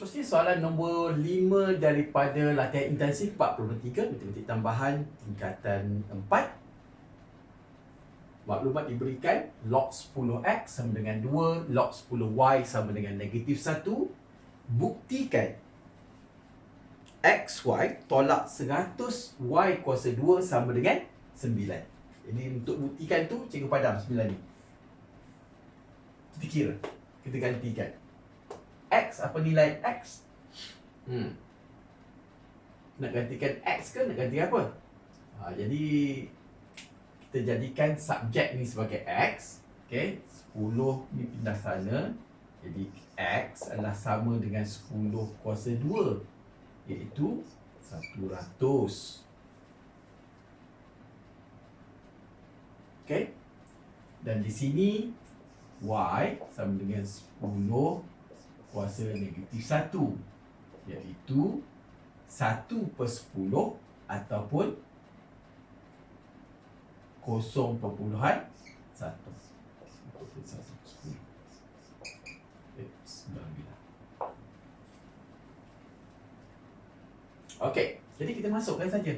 Seterusnya soalan nombor 5 daripada latihan intensif 43 matematik tambahan tingkatan 4. Maklumat diberikan log 10x sama dengan 2, log 10y sama dengan negatif 1. Buktikan xy tolak 100y kuasa 2 sama dengan 9. Jadi untuk buktikan tu cikgu padam 9 ni. Kita kira. Kita gantikan. X apa nilai X? Hmm. Nak gantikan X ke nak ganti apa? Ha, jadi kita jadikan subjek ni sebagai X. Okay. 10 ni pindah sana. Jadi X adalah sama dengan 10 kuasa 2. Iaitu 100. Okay. Dan di sini Y sama dengan 10 kuasa negatif 1 iaitu 1 per 10 ataupun 0.1 1 Okey, jadi kita masukkan saja.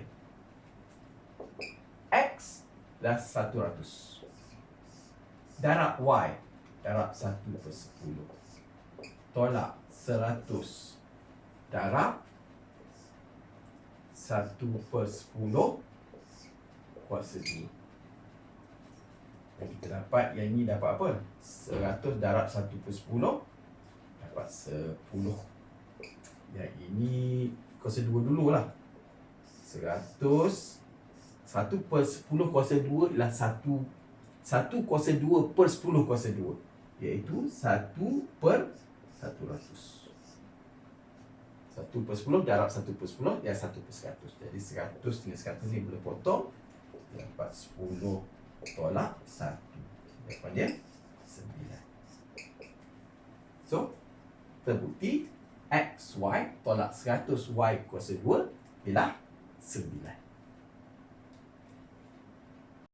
X dah 100. Darab Y darab 1 per 10 tolak 100 darab 1 per 10 kuasa 2 dan kita dapat yang ni dapat apa? 100 darab 1 per 10 dapat 10 yang ini kuasa 2 dululah 100 1 per 10 kuasa 2 ialah 1 1 kuasa 2 per 10 kuasa 2 iaitu 1 per satu ratus satu per sepuluh darab satu per sepuluh ya satu per seratus. Jadi seratus dengan seratus ni boleh potong dapat sepuluh tolak satu. Dapat dia sembilan. So terbukti x y tolak seratus y kuasa dua ialah sembilan